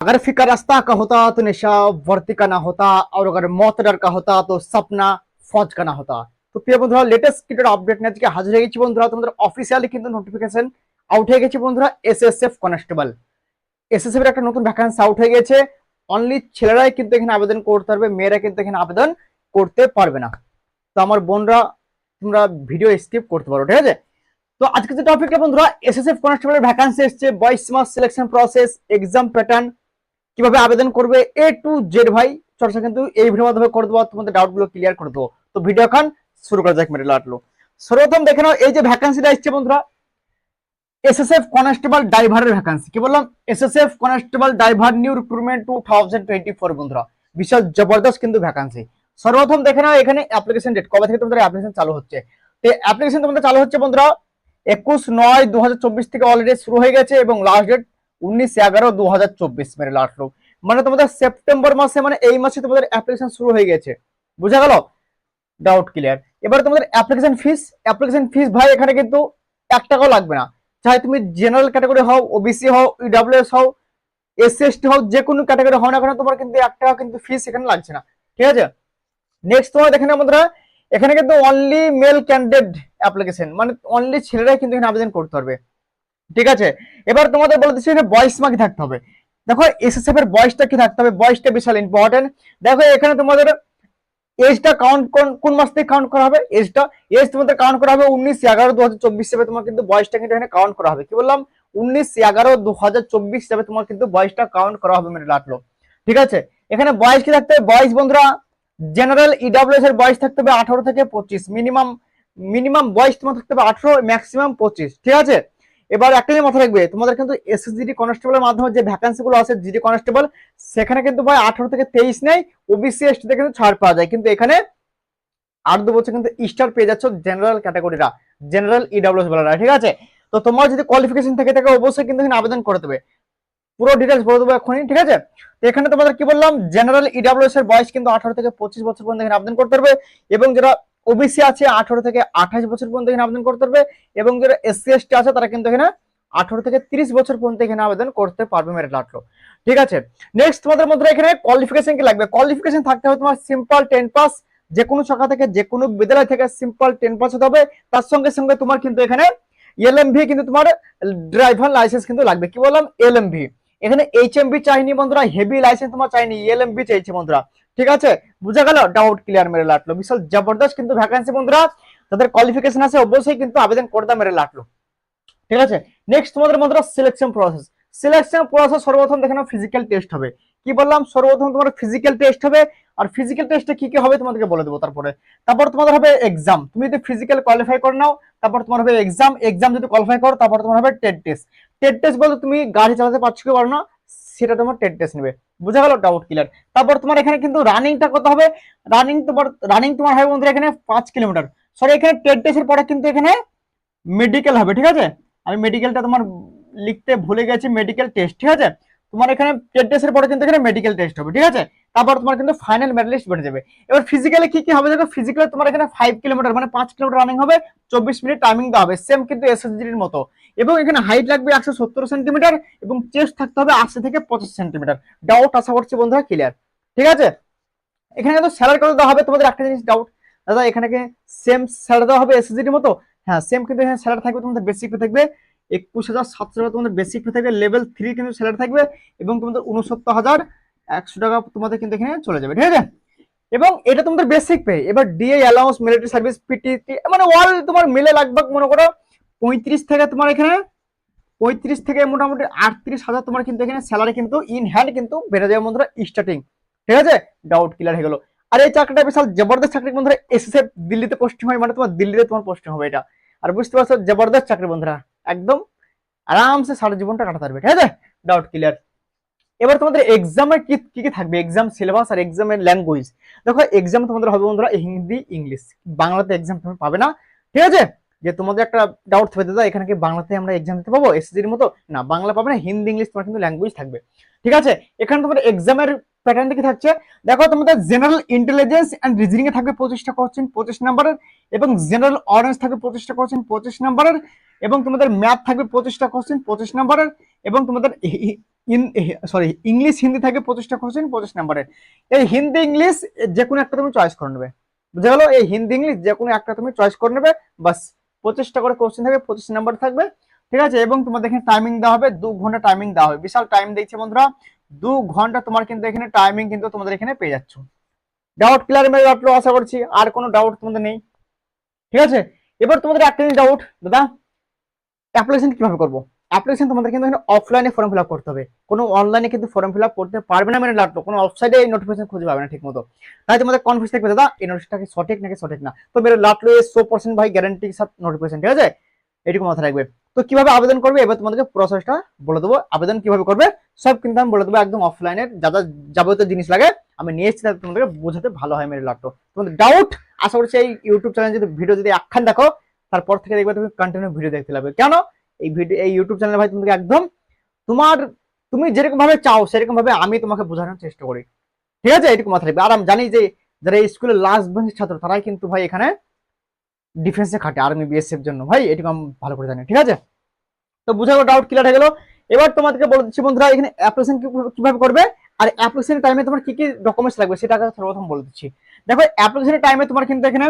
अगर फिक्र रास्ता का होता तो नशा वर्ती का ना होता और अगर मौत डर का होता तो सपना फौज का ना होता তো প্রিয় বন্ধুরা লেটেস্ট ক্রিকেট আপডেট নিয়ে আজকে হাজির হয়ে গেছি বন্ধুরা তোমাদের অফিসিয়ালি কিন্তু নোটিফিকেশন আউট হয়ে গেছে বন্ধুরা এসএসএফ কনস্টেবল এসএসএফ এর একটা নতুন ভ্যাকান্সি আউট হয়ে গেছে অনলি ছেলেরাই কিন্তু এখানে আবেদন করতে পারবে মেয়েরা কিন্তু এখানে আবেদন করতে পারবে না তো আমার বোনরা তোমরা ভিডিও স্কিপ করতে পারো ঠিক আছে তো আজকে যে টপিকটা বন্ধুরা এসএসএফ কনস্টেবলের ভ্যাকান্সি এসছে বাইশ মাস সিলেকশন প্রসেস এক্সাম প্যাটার্ন কীভাবে আবেদন করবে এ টু জেড ভাই? চর্চা কিন্তু এই ভিডিওর মাধ্যমে করে দেবো তোমাদের ডাউটগুলো ক্লিয়ার করে দেবো। তো ভিডিও এখন শুরু করা যাক, মেরে লাটলো সর্বপ্রথম দেখে নাও, এই যে ভ্যাকান্সিটা এসছে বন্ধুরা এসএসএফ কনস্টেবল ড্রাইভারের ভ্যাকান্সি কি বললাম? SSF constable driver new recruitment two thousand twenty four বন্ধুরা। বিশাল জবরদস্ত কিন্তু ভ্যাকান্সি সর্বপ্রথম দেখে নাও, এখানে অ্যাপ্লিকেশন ডেট কবে থেকে তোমাদের অ্যাপ্লিকেশন চালু হচ্ছে? তো অ্যাপ্লিকেশন তোমাদের চালু হচ্ছে বন্ধুরা, একুশ নয় দু থেকে অলরেডি শুরু হয়ে গেছে এবং লাস্ট ডেট উনিশ এগারো দু হাজার চব্বিশ মেরে লাস্ট লোক মানে তোমাদের সেপ্টেম্বর মাসে মানে এই মাসে তোমাদের অ্যাপ্লিকেশন শুরু হয়ে গেছে। বুঝা গেল? ডাউট ক্লিয়ার এবার তোমাদের অ্যাপ্লিকেশন ফিস অ্যাপ্লিকেশন ফিস ভাই, এখানে কিন্তু এক টাকাও লাগবে না। চাই তুমি জেনারেল ক্যাটাগরি হও ওবিসি হও ইডাব্লিউএস হও এসসি এসটি হও, যে কোনো ক্যাটাগরি হও না কেন, তোমার কিন্তু এক টাকা কিন্তু ফিস এখানে লাগছে না। ঠিক আছে? নেক্সট তোমার দেখেন বন্ধুরা, এখানে কিন্তু অনলি মেল ক্যান্ডিডেট অ্যাপ্লিকেশন মানে অনলি ছেলেরাই কিন্তু এখানে আবেদন করতে পারবে। ঠিক আছে? এবার তোমাদের বলে দিচ্ছি এখানে বয়স মার্ক থাকতে হবে। দেখো এসএসএফ এর বয়সটা কি থাকতে হবে? বয়সটা বিশাল ইম্পর্টেন্ট দেখো, এখানে তোমাদের এজটা কাউন্ট কোন মাস থেকে কাউন্ট করা হবে? এজটা এজ তোমাদের কাউন্ট করা হবে উনিশ এগারো দু হাজার চব্বিশ হিসেবে তোমার কিন্তু বয়সটা কিন্তু এখানে কাউন্ট করা হবে। কি বললাম? উনিশ এগারো দু হাজার চব্বিশ হিসেবে তোমার কিন্তু বয়সটা কাউন্ট করা হবে মানে লাটলো ঠিক আছে? এখানে বয়স কি থাকতে হবে? বয়স বন্ধুরা জেনারেল ইডাব্লিউএস এর বয়স থাকতে হবে আঠারো থেকে পঁচিশ। মিনিমাম মিনিমাম বয়স তোমার থাকতে হবে আঠারো ম্যাক্সিমাম পঁচিশ। ঠিক আছে? এবার একটা জিনিস মাথায় রাখবে, তোমাদের কিন্তু এসএসজিডি কনস্টেবলের মাধ্যমে যে ভ্যাকান্সি গুলো আছে জিডি কনস্টেবল সেখানে কিন্তু ভাই আঠারো থেকে তেইশ নেই ওবিসি এসটিতে কিন্তু ছাড় পাওয়া যায়। কিন্তু এখানে আট দু বছর কিন্তু স্টার পেয়ে যাচ্ছ জেনারেল ক্যাটাগরিরা জেনারেল ইডাব্লিউএস বলারা, ঠিক আছে? তো তোমার যদি কোয়ালিফিকেশন থেকে থাকে, অবশ্যই কিন্তু এখানে আবেদন করে দেবে। পুরো ডিটেলস বলে দেবো এখনই ঠিক আছে? তো এখানে তোমাদের কি বললাম জেনারেল ইডাব্লিউএস এর বয়স কিন্তু আঠারো থেকে পঁচিশ বছর পর্যন্ত এখানে আবেদন করতে পারবে এবং যারা ওবিসি আছে, আঠারো থেকে আঠাশ বছর পর্যন্ত এখানে আবেদন করতে পারবে এবং যারা এসসি এসটি আছে, তারা কিন্তু এখানে আঠারো থেকে তিরিশ বছর পর্যন্ত এখানে আবেদন করতে পারবে, মেরিট লাটলো ঠিক আছে? নেক্সট তোমাদের মধ্যে এখানে কোয়ালিফিকেশন কি লাগবে? কোয়ালিফিকেশন থাকতে হবে তোমার সিম্পল টেন পাস যে কোনো শাখা থেকে, যে কোনো বিদ্যালয় থেকে সিম্পল টেন পাস হতে হবে। তার সঙ্গে সঙ্গে তোমার কিন্তু এখানে এলএমভি কিন্তু তোমার ড্রাইভার লাইসেন্স কিন্তু লাগবে। কি বললাম? এলএমভি এখানে এইচ এম এইচএমবি চাইনি বন্ধুরা হেভি লাইসেন্স তোমার চাইনি এল এম এলএমবি চাইছে বন্ধুরা। ঠিক আছে? বুঝা গেল? ডাউট ক্লিয়ার মেরে লাটলো। বিশাল জবরদস্ত কিন্তু ভ্যাকান্সি বন্ধুরা, তাদের কোয়ালিফিকেশন আছে, অবশ্যই কিন্তু আবেদন করতে মেরে লাটলো। ঠিক আছে? নেক্সট তোমাদের বন্ধুরা সিলেকশন প্রসেস সিলেকশন প্রসেস সর্বপ্রথম দেখে ফিজিক্যাল টেস্ট হবে। কি বললাম? সর্বপ্রথম তোমার ফিজিক্যাল টেস্ট হবে। আর ফিজিক্যাল টেস্টে কি কি হবে তোমাদেরকে বলে দেবো তারপরে। তারপর তোমাদের হবে এক্সাম তুমি যদি ফিজিক্যাল কোয়ালিফাই করে নাও, তারপর তোমার হবে এক্সাম এক্সাম যদি কোয়ালিফাই করো, তারপর তোমার হবে টেট টেস্ট টেট টেস্ট বলতে তুমি গাড়ি চালাতে পারছ কি পারো না? সেটা তোমার টেট টেস্ট নেবে। বোঝা গেল ডাউট ক্লিয়ার তারপর তোমার এখানে কিন্তু রানিংটা কত হবে? রানিং তোমার রানিং তোমার হবে বন্ধুরা এখানে পাঁচ কিলোমিটার। সরি এখানে টেট টেস্টের পরে কিন্তু এখানে মেডিকেল হবে, ঠিক আছে? আমি মেডিকেলটা তোমার লিখতে ভুলে গেছি মেডিকেল টেস্ট ঠিক আছে? তোমার এখানে টেট টেস্টের পরে কিন্তু এখানে মেডিকেল টেস্ট হবে, ঠিক আছে? তারপর তোমার কিন্তু ফাইনাল মেডালিস্ট বেড়ে যাবে। এবার ফিজিক্যালি কি কি হবে দেখো? ফিজিক্যালি তোমার এখানে ফাইভ কিলোমিটার মানে পাঁচ কিলোমিটার রানিং হবে, চব্বিশ মিনিট টাইমিং দেওয়া হবে। সেম কিন্তু এসএসজির মতো। এবং এখানে হাইট লাগবে একশো সত্তর সেন্টিমিটার এবং চেস্ট থাকতে হবে আশি থেকে পঁচিশ সেন্টিমিটার ডাউট আশা করছি বন্ধুরা ক্লিয়ার ঠিক আছে? এখানে কিন্তু স্যালারি কত দেওয়া হবে? তোমাদের একটা জিনিস ডাউট দাদা, এখানে সেম স্যালারি দেওয়া হবে এসএসজির মতো? হ্যাঁ সেম কিন্তু এখানে স্যালারি থাকবে, তোমাদের বেসিক থাকবে একুশ হাজার সাতশো টাকা তোমাদের বেসিক থাকবে লেভেল থ্রি কিন্তু স্যালারি থাকবে এবং তোমাদের উনসত্তর হাজার একশো টাকা তোমাদের কিন্তু এখানে চলে যাবে, ঠিক আছে? এবং এটা তোমাদের বেসিক পে এবার DA allowance military service PT মানে অল তোমার মিলে লাগবে মনে করো পঁয়ত্রিশ থেকে তোমার এখানে, পঁয়ত্রিশ থেকে মোটামুটি আটত্রিশ হাজার তোমার কিন্তু এখানে স্যালারি কিন্তু ইন হ্যান্ড কিন্তু বেড়ে যাবে বন্ধুরা স্টার্টিং ঠিক আছে? ডাউট ক্লিয়ার হয়ে গেল। আর এই চাকরিটা বিশাল জবরদস্ত চাকরি বন্ধুরা এসএসএফ দিল্লিতে পোস্টিং হয় মানে তোমার দিল্লিতে তোমার পোস্টিং হবে এটা। আর বুঝতে পারছ, জবরদস্ত চাকরি বন্ধুরা। একদম আরামসে সারা জীবনটা কাটাতে পারবে, ঠিক আছে? ডাউট ক্লিয়ার এবার তোমাদের এক্সামে কি কি কি থাকবে? এক্সাম সিলেবাস আর এক্সামের ল্যাঙ্গুয়েজ দেখো এক্সাম তোমাদের হবে বন্ধুরা হিন্দি, ইংলিশ। বাংলাতে এক্সাম তুমি পাবে না, ঠিক আছে? যে তোমাদের একটা ডাউট থাকবে, দাদা, এখানে কি বাংলাতে আমরা এক্সাম দিতে পাবো? এসএসজির মতো? না, বাংলা পাবে না, হিন্দি, ইংলিশ তোমার কিন্তু ল্যাঙ্গুয়েজ থাকবে। ঠিক আছে? এখানে তোমাদের এক্সামের প্যাটার্নটা কি থাকছে? দেখো, তোমাদের জেনারেল ইন্টেলিজেন্স অ্যান্ড রিজনিং এ থাকবে পঁচিশটা কোশ্চেন পঁচিশ নাম্বারের এবং জেনারেল অরেঞ্জ থাকবে পঁচিশটা কোশ্চেন পঁচিশ নাম্বারের এবং তোমাদের ম্যাথ থাকবে পঁচিশটা কোশ্চেন পঁচিশ নাম্বারের এবং তোমাদের সরি ইংলিশ হিন্দি থাকবে পঁচিশটা কোশ্চেন পঁচিশ নাম্বারের এই হিন্দি ইংলিশ যে কোনো একটা তুমি চয়েস করে নেবে। বুঝে গেলো? এই হিন্দি ইংলিশ যে কোনো একটা তুমি চয়েস করে নেবে, বাস পঁচিশটা করে কোশ্চেন থাকবে, পঁচিশ নাম্বার থাকবে, ঠিক আছে? এবং তোমাদের এখানে টাইমিং দেওয়া হবে, দু ঘণ্টা টাইমিং দেওয়া হবে। বিশাল টাইম দিচ্ছে বন্ধুরা। দু ঘণ্টা তোমার কিন্তু এখানে টাইমিং কিন্তু তোমাদের এখানে পেয়ে যাচ্ছ। ডাউট ক্লিয়ার মেরে আশা করছি। আর কোনো ডাউট তোমাদের নেই। ঠিক আছে? এবার তোমাদের একটা ডাউট দাদা। অ্যাপ্লিকেশন কীভাবে করব? অ্যাপ্লিকেশন তোমাদের কিন্তু অফলাইনে ফর্ম ফিল আপ করতে হবে। কোনো অনলাইনে কিন্তু ফর্ম ফিল আপ করতে পারবে না মানে লাগল কোনো ওয়েবসাইটে এই নোটিফিকেশন খুঁজে পাবে না ঠিক মতো তাই তোমাদের কনফিউজ থাকবে, দাদা, এই নোটিফিকেশনটা কি সঠিক নাকি সঠিক না? তো মেরে লাটলো সো পার্সেন্ট ভাই গ্যারান্টি সাথ নোটিফিকেশন ঠিক আছে? এটুকু মাথায় রাখবে। তো কীভাবে আবেদন করবে? এবার তোমাদেরকে প্রসেসটা বলে দেবো। আবেদন কীভাবে করবে? সব কিন্তু আমি বলে দেবো একদম অফলাইনে যা যা যাবতীয় জিনিস লাগে, আমি নিয়ে এসেছি তোমাদেরকে বোঝাতে ভালো হয় মেরে লাটলো তোমাদের ডাউট আশা করছি এই ইউটিউব চ্যানেল যদি ভিডিও যদি একখান দেখো তারপর থেকে দেখবে তুমি কন্টিনিউ ভিডিও দেখতে লাগবে। কেন? এই ভিডিও এই ইউটিউব চ্যানেল ভাই তোমাকে একদম তোমার, তুমি যেরকম ভাবে চাও, সেরকম ভাবে আমি তোমাকে বোঝানোর চেষ্টা করি। ঠিক আছে? এটুকু মাথায় আর আমি জানি যে, যারা স্কুলের লাস্ট বেঞ্চের ছাত্র, তারাই কিন্তু ভাই এখানে ডিফেন্সে খাটে আর্মি বিএসএফ জন্য। ভাই, এটুকু আমি ভালো করে জানি। ঠিক আছে? তো বুঝা গেলো ডাউট ক্লিয়ার হয়ে গেল। এবার তোমাদেরকে বলে দিচ্ছি, বন্ধুরা, এখানে অ্যাপ্লিকেশন কীভাবে করবে? আর অ্যাপ্লিকেশনের টাইমে তোমার কি কি ডকুমেন্টস লাগবে, সেটা সর্বপ্রথম বলে দিচ্ছি। দেখো অ্যাপ্লিকেশনের টাইমে তোমার কিন্তু এখানে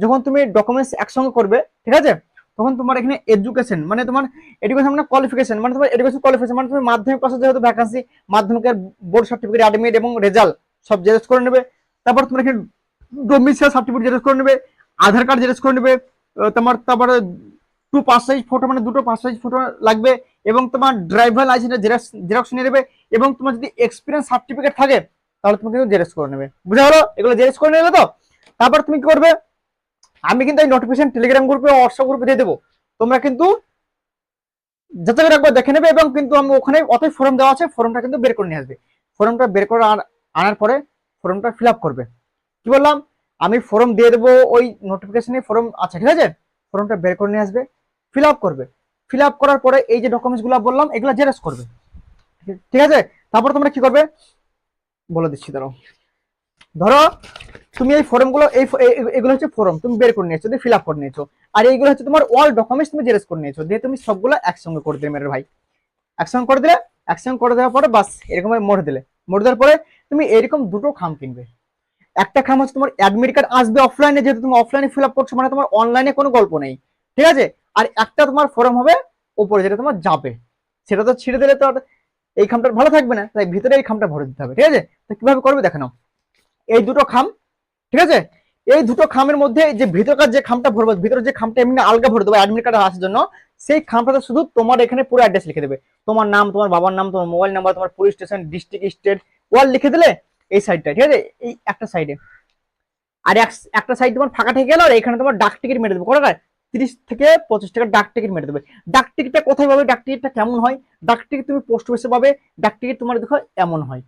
যখন তুমি ডকুমেন্টস একসঙ্গে করবে, ঠিক আছে? তখন তোমার এখানে এডুকেশন মানে তোমার এডুকেশন মানে কোয়ালিফিকেশন মানে তোমার এডুকেশন কোয়ালিফিকেশন মানে তুমি মাধ্যমিক পাশে যেহেতু ভ্যাকান্সি মাধ্যমিকের বোর্ড সার্টিফিকেট অ্যাডমিট এবং রেজাল্ট সব জেরক্স করে নেবে। তারপর তোমার এখানে ডোমিসাইল সার্টিফিকেট জেরক্স করে নেবে, আধার কার্ড জেরক্স করে নেবে তোমার তারপরে টু পাঁচ সাইজ ফটো মানে দুটো পাঁচ সাইজ ফটো লাগবে এবং তোমার ড্রাইভার লাইসেন্সের জেরক্স জেরক্স নিয়ে নেবে এবং তোমার যদি এক্সপিরিয়েন্স সার্টিফিকেট থাকে, তাহলে তুমি কিন্তু জেরক্স করে নেবে। বুঝা হলো এগুলো জেরক্স করে নেবে তো? তারপর তুমি কি করবে? আমি কিন্তু এই নোটিফিকেশন টেলিগ্রাম গ্রুপে হোয়াটসঅ্যাপ গ্রুপে দিয়ে দেবো। তোমরা কিন্তু যাতে করে একবার দেখে নেবে এবং কিন্তু আমি ওখানে অতই ফর্ম দেওয়া আছে ফর্মটা কিন্তু বের করে নিয়ে আসবে। ফর্মটা বের করে আন- আনার পরে ফর্মটা ফিল করবে। কি বললাম? আমি ফর্ম দিয়ে দেবো, ওই নোটিফিকেশনে ফর্ম আছে, ঠিক আছে? ফর্মটা বের করে নিয়ে আসবে ফিল করবে। ফিল করার পরে এই যে ডকুমেন্টসগুলো বললাম, এগুলো জেরক্স করবে। ঠিক আছে? তারপর তোমরা কি করবে? বলে দিচ্ছি ধরো ধরো, তুমি এই ফর্মগুলো এই এই- এগুলো হচ্ছে ফর্ম তুমি বের করে নিয়েছো ফিল আপ করে নিয়েছো। আর এইগুলো হচ্ছে তোমার অল ডকুমেন্টস তুমি জেরক্স করে নিয়েছো, দিয়ে তুমি সবগুলো একসঙ্গে করে দিলে মেরে ভাই। একসঙ্গে করে দিলে, একসঙ্গে করে দেওয়ার পরে বাস, এরকম মোড় দিলে। মোড় দেওয়ার পরে তুমি এরকম দুটো খাম কিনবে। একটা খাম হচ্ছে তোমার অ্যাডমিট কার্ড আসবে অফলাইনে যেহেতু তুমি অফলাইনে ফিল আপ করছ মানে তোমার অনলাইনে কোনো গল্প নেই। ঠিক আছে? আর একটা তোমার ফর্ম হবে ওপরে, যেটা তোমার যাবে। সেটা তো ছিঁড়ে দিলে তো এই খামটা ভালো থাকবে না, তাই ভিতরে এই খামটা ভরে দিতে হবে। ঠিক আছে? তো কীভাবে করবে? দেখে নাও। এই দুটো খাম, ঠিক আছে? এই দুটো খামের মধ্যে যে ভিতরকার যে খামটা ভরবো ভিতরে যে খামটা এমনি আলগা ভরে দেবো অ্যাডমিট কার্ড আসার জন্য, সেই খামটাতে শুধু তোমার এখানে পুরো অ্যাড্রেস লিখে দেবে। তোমার নাম, তোমার বাবার নাম, তোমার মোবাইল নাম্বার তোমার পুলিশ স্টেশন ডিস্ট্রিক্ট স্টেট ওয়াল লিখে দিলে এই সাইডটা ঠিক আছে? এই একটা সাইডে আর এক- একটা সাইড তোমার ফাঁকা থেকে গেল আর এখানে তোমার ডাক টিকিট মেরে দেবে। কটা তিরিশ থেকে পঁচিশ টাকা ডাক টিকিট মেরে দেবে। ডাক টিকিটটা কোথায় পাবে? ডাক টিকিটটা কেমন হয়? ডাক টিকিট তুমি পোস্ট অফিসে পাবে। ডাক টিকিট তোমার দেখো এমন হয়।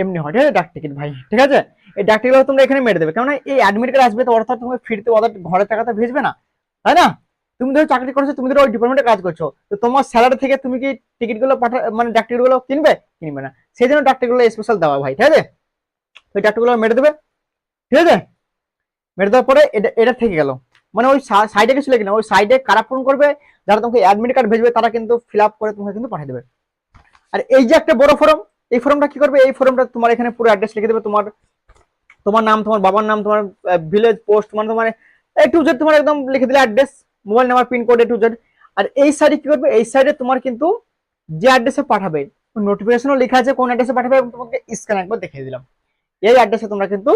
এমনি হয়, ঠিক আছে? ডাক টিকিট ভাই, ঠিক আছে? এই ডাক টিকিট তোমরা এখানে মেরে দেবে। কেননা এই অ্যাডমিট কার্ড আসবে তো অর্থাৎ তুমি ফিরতে ওদের ঘরে টাকাতে ভেজবে না, তাই না? তুমি ধরো চাকরি করছ, তুমি ধরো ওই ডিপার্টমেন্টে কাজ করছ, তো তোমার স্যালারি থেকে তুমি কি টিকিটগুলো পাঠা মানে ডাক টিকিটগুলো কিনবে? কিনবে না। সেই জন্য ডাক টিকিটগুলো স্পেশাল দেওয়া ভাই ঠিক আছে? ওই ডাক টিকিটগুলো মেরে দেবে, ঠিক আছে? মেরে দেওয়ার পরে এটা এটা থেকে গেল। মানে ওই সাইডে কিছু লেগে না। ওই সাইডে কারা পূরণ করবে, যারা তোমাকে অ্যাডমিট কার্ড ভেজবে, তারা কিন্তু ফিল আপ করে তোমাকে কিন্তু পাঠিয়ে দেবে। আর এই যে একটা বড় ফর্ম এই ফর্মটা কি করবে? এই ফর্মটা তোমার এখানে পুরো অ্যাড্রেস লিখে দেবে। তোমার তোমার নাম, তোমার বাবার নাম, তোমার ভিলেজ পোস্ট মানে তোমার এ টু জেড তোমার একদম লিখে দিলে address mobile number pincode A to Z আর এই সাইডে কি করবে? এই সাইডে তোমার কিন্তু যে অ্যাড্রেসে পাঠাবে নোটিফিকেশনও লেখা আছে কোন অ্যাড্রেসে পাঠাবে এবং তোমাকে স্ক্যান একবার দেখিয়ে দিলাম। এই অ্যাড্রেসে তোমরা কিন্তু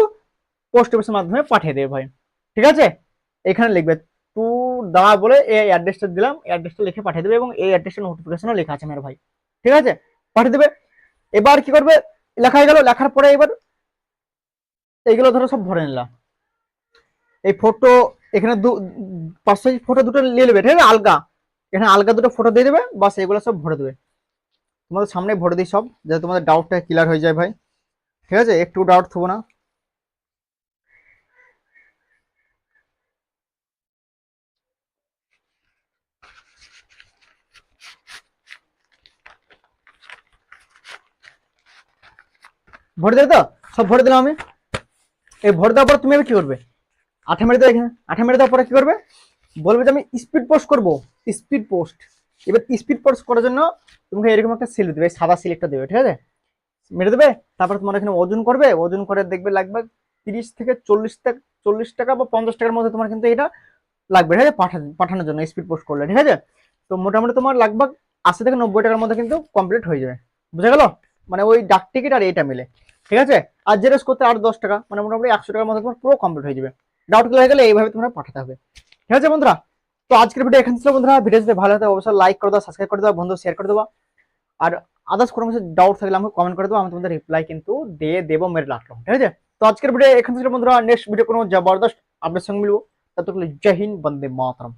পোস্ট অফিসের মাধ্যমে পাঠিয়ে দেবে ভাই। ঠিক আছে? এখানে লিখবে তু দাঁড়া বলে এই অ্যাড্রেসটা দিলাম, এই অ্যাড্রেসটা লিখে পাঠিয়ে দেবে এবং এই অ্যাড্রেসটা নোটিফিকেশনও লেখা আছে মেরে ভাই। ঠিক আছে? পাঠিয়ে দেবে। এবার কি করবে? লেখা হয়ে গেল, লেখার পরে এবার এইগুলো ধরো সব ভরে নিলাম। এই ফটো এখানে দু, পাঁচ সাইজ ফটো দুটো নিয়ে নেবে, ঠিক আছে? আলগা। এখানে আলগা দুটো ফটো দিয়ে দেবে, বাস এগুলো সব ভরে দেবে। তোমাদের সামনে ভরে দিই সব, যাতে তোমাদের ডাউটটা ক্লিয়ার হয়ে যায় ভাই। ঠিক আছে? একটু ডাউট থবো না। ভরে দিলে তো? সব ভরে দিলাম আমি। এই ভরে দেওয়ার পর তুমি এবার কি করবে? আঠা মেরে দেবে এখানে। আঠা মেরে দেওয়ার পরে কি করবে? বলবে যে আমি স্পিড পোস্ট করব। স্পিড পোস্ট এবার স্পিড পোস্ট করার জন্য তোমাকে এরকম একটা সিল দেবে, সাদা সিলেক্টটা দেবে, ঠিক আছে? মেরে দেবে, তারপর তোমার এখানে ওজন করবে। ওজন করে দেখবে লাগবে তিরিশ থেকে চল্লিশ টাকা চল্লিশ টাকা বা পঞ্চাশ টাকার মধ্যে তোমার কিন্তু এটা লাগবে, ঠিক আছে? পাঠানো পাঠানোর জন্য স্পিড পোস্ট করলে, ঠিক আছে? তো মোটামুটি তোমার লাগবে আশি থেকে নব্বই টাকার মধ্যে কিন্তু কমপ্লিট হয়ে যাবে। বুঝা গেল? মানে ওই ডাক টিকিট আর এটা মিলে। ঠিক আছে? আর জেরক্স করতে আরও দশ টাকা মানে মোটামুটি একশো টাকার মধ্যে তোমার পুরো কমপ্লিট হয়ে যাবে। ডাউট ক্লিয়ার হয়ে গেলে এইভাবে তোমরা পাঠাতে হবে। ঠিক আছে বন্ধুরা? তো আজকের ভিডিও এখান ছিল বন্ধুরা। ভিডিও যদি ভালো হতো অবশ্যই লাইক করে দাও সাবস্ক্রাইব করে দাও, বন্ধু শেয়ার করে দেওয়া আর আদার্স কোনো কিছু ডাউট থাকলে আমাকে কমেন্ট করে দেবো আমি তোমাদের রিপ্লাই কিন্তু দিয়ে দেবো মেরে রাখলাম ঠিক আছে? তো আজকের ভিডিও এখান ছিল বন্ধুরা। নেক্সট ভিডিও কোনো জবরদস্ত আপনার সঙ্গে মিলবো। ততক্ষণ জয় হিন্দ, বন্দে মাতরম।